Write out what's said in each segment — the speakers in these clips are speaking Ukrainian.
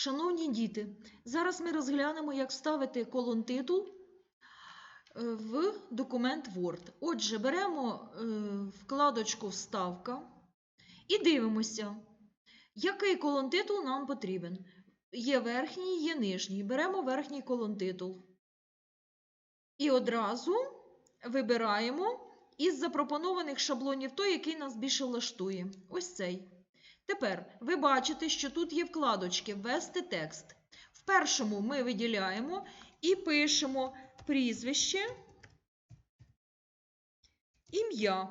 Шановні діти, зараз ми розглянемо, як вставити колон-титул е, в документ Word. Отже, беремо е, вкладочку Вставка і дивимося, який колон-титул нам потрібен. Є верхній, є нижній. Беремо верхній колон-титул. І одразу вибираємо із запропонованих шаблонів той, який нас більше влаштує. Ось цей. Тепер ви бачите, що тут є вкладочки Ввести текст. В першому ми виділяємо і пишемо прізвище, ім'я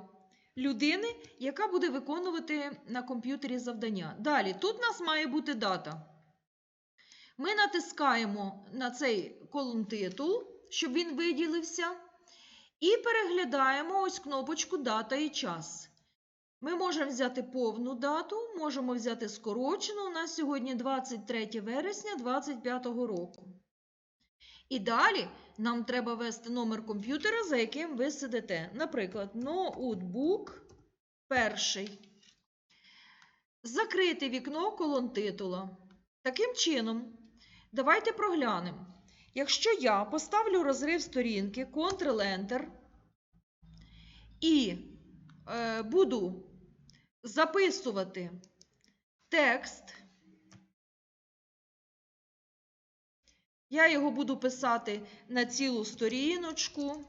людини, яка буде виконувати на комп'ютері завдання. Далі, тут у нас має бути дата. Ми натискаємо на цей колон титул, щоб він виділився, і переглядаємо ось кнопочку Дата і час. Ми можемо взяти повну дату, можемо взяти скорочену. У нас сьогодні 23 вересня 2025 року. І далі нам треба ввести номер комп'ютера, за яким ви сидите. Наприклад, ноутбук перший. Закрити вікно колон титула. Таким чином, давайте проглянемо. Якщо я поставлю розрив сторінки Ctrl-Enter і е, буду записувати текст, я його буду писати на цілу сторіночку,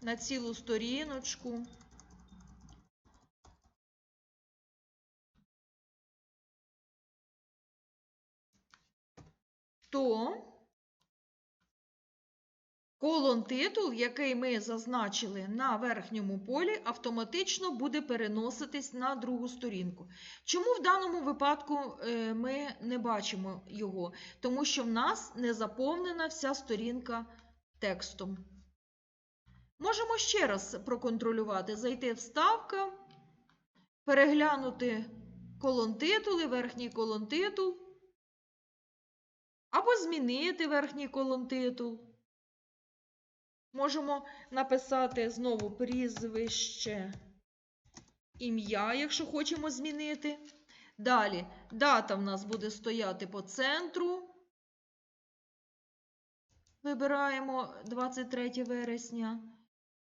на цілу сторіночку. То колон титул, який ми зазначили на верхньому полі, автоматично буде переноситись на другу сторінку. Чому в даному випадку е, ми не бачимо його? Тому що в нас не заповнена вся сторінка текстом. Можемо ще раз проконтролювати, зайти вставка, переглянути колон титули, верхній колон титул, або змінити верхній колон титул. Можемо написати знову прізвище, ім'я, якщо хочемо змінити. Далі дата в нас буде стояти по центру. Вибираємо 23 вересня.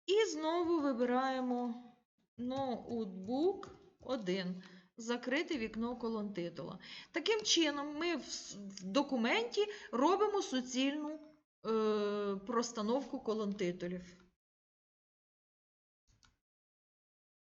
І знову вибираємо ноутбук 1. Закрити вікно колон титула. Таким чином, ми в документі робимо суцільну е, простановку колон титулів.